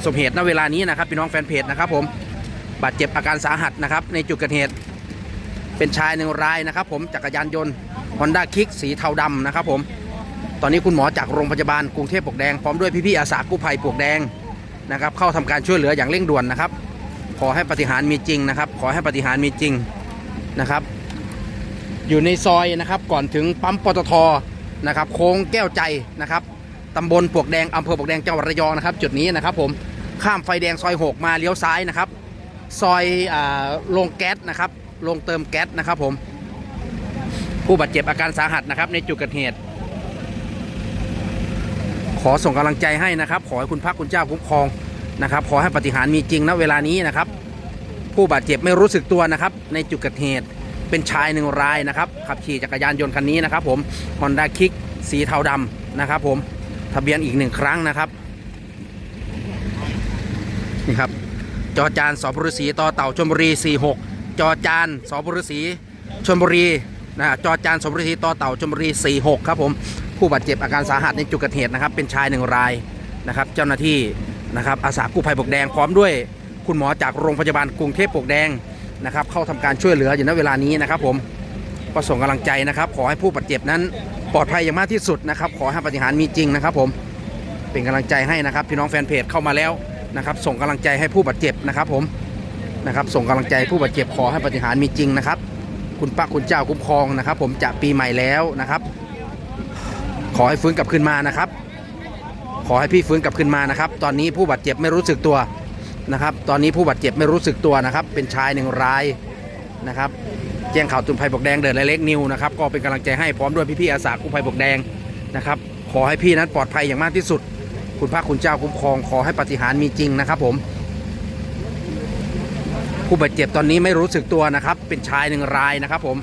ประสบเหตุณเวลานี้นะครับพี่น้องแฟนเพจนะครับผมบาดเจ็บอาการสาหัสนะครับในจุดเกิดเหตุเป็นชายหนึ่งรายนะครับ ผมจักรยานยนต์ฮอนด้าคิกสีเทาดำนะครับผมตอนนี้คุณหมอจากโรงพยาบาลกรุงเทพปวกแดงพร้อมด้วยพี่ๆอาสากู้ภัยปวกแดงนะครับเข้าทำการช่วยเหลืออย่างเร่งด่วนนะครับ ขอให้ปฏิหารมีจริงนะครับ ขอให้ปฏิหารมีจริงนะครับ อยู่ในซอยนะครับก่อนถึงปั๊มปตทนะครับโค้งแก้วใจนะครับตำบลปวกแดงอำเภอปวกแดงจังหวัดระยองนะครับ จุดนี้นะครับผม ข้ามไฟแดงซอย 6 มาเลี้ยวซ้ายนะครับ ซอยโรงแก๊สนะครับโรงเติมแก๊สนะครับผม ผู้บาดเจ็บอาการสาหัสนะครับ ในจุดเกิดเหตุ ขอส่งกำลังใจให้นะครับ ขอให้คุณพระคุณเจ้าคุ้มครองนะครับ ขอให้ปฏิหารมีจริงณเวลานี้นะครับ ผู้บาดเจ็บไม่รู้สึกตัวนะครับ ในจุดเกิดเหตุเป็นชายหนึ่งรายนะครับ ขับขี่จักรยานยนต์คันนี้นะครับ ผม Honda Kick สีเทาดำนะครับ ผม ทะเบียนอีกหนึ่งครั้งนะครับ นี่ครับ จอจานสบุรีสีต่อเต่าชลบุรี 46 จอจานสบุรีสีชลบุรีนะจอจานสบุรีสีต่อเต่าชลบุรี 46 ครับผมผู้บาดเจ็บอาการสาหัสในจุดเกิดเหตุนะครับเป็นชายหนึ่งรายนะครับ เจ้าหน้าที่นะครับอาสากู้ภัยปกแดงพร้อมด้วย คุณหมอจากโรงพยาบาลกรุงเทพปกแดงนะครับ เข้าทำการช่วยเหลืออยู่ณเวลานี้นะครับ ผมก็ส่งกำลังใจนะครับ ขอให้ผู้บาดเจ็บนั้นปลอดภัยอย่างมากที่สุดนะครับ ขอให้ปฏิหารย์มีจริงนะครับ ผมเป็นกำลังใจให้นะครับ พี่น้องแฟนเพจเข้ามาแล้ว นะครับ ส่งกำลังใจให้ผู้บาดเจ็บนะครับ ผมนะครับ ส่งกำลังใจผู้บาดเจ็บขอให้ปฏิหารมีจริงนะครับ คุณป้าคุณเจ้าคุ้มครองนะครับ ผมจะปีใหม่แล้วนะครับ ขอให้ฟื้นกลับขึ้นมานะครับ ขอให้พี่ฟื้นกลับขึ้นมานะครับ ตอนนี้ผู้บาดเจ็บไม่รู้สึกตัวนะครับ ตอนนี้ผู้บาดเจ็บไม่รู้สึกตัวนะครับ เป็นชายหนึ่งรายนะครับแจ้งข่าวตุนภัยบกแดงเดินเล็กนิวนะครับก็เป็นกำลังใจให้พร้อมด้วยพี่ๆอาสากู้ภัยบกแดงนะครับ ขอให้พี่นั้นปลอดภัยอย่างมากที่สุด คุณพระคุณเจ้าคุ้มครองขอให้ปฏิหารมีจริงนะครับ ผม ผู้บาดเจ็บตอนนี้ไม่รู้สึกตัวนะครับ เป็นชายหนึ่งรายนะครับ ผม